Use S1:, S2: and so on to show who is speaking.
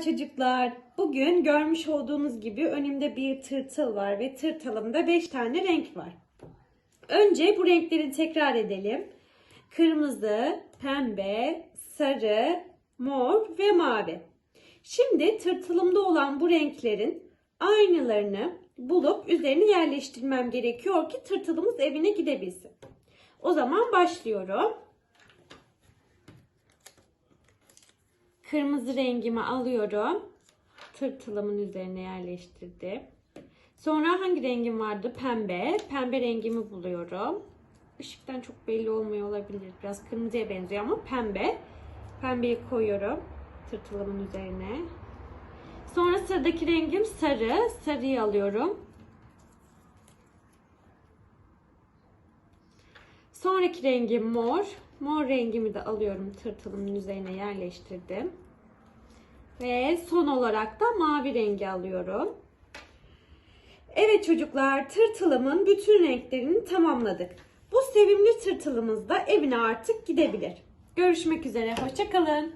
S1: Çocuklar, bugün görmüş olduğunuz gibi önümde bir tırtıl var ve tırtılımda 5 tane renk var. Önce bu renkleri tekrar edelim. Kırmızı, pembe, sarı, mor ve mavi. Şimdi tırtılımda olan bu renklerin aynılarını bulup üzerine yerleştirmem gerekiyor ki tırtılımız evine gidebilsin. O zaman başlıyorum. Kırmızı rengimi alıyorum. Tırtılımın üzerine yerleştirdim. Sonra hangi rengim vardı? Pembe. Pembe rengimi buluyorum. Işıktan çok belli olmuyor olabilir. Biraz kırmızıya benziyor ama pembe. Pembeyi koyuyorum tırtılımın üzerine. Sonra sıradaki rengim sarı. Sarıyı alıyorum. Sonraki rengim mor. Mor rengimi de alıyorum tırtılımın üzerine yerleştirdim. Ve son olarak da mavi rengi alıyorum. Evet çocuklar tırtılımın bütün renklerini tamamladık. Bu sevimli tırtılımız da evine artık gidebilir. Görüşmek üzere. Hoşçakalın.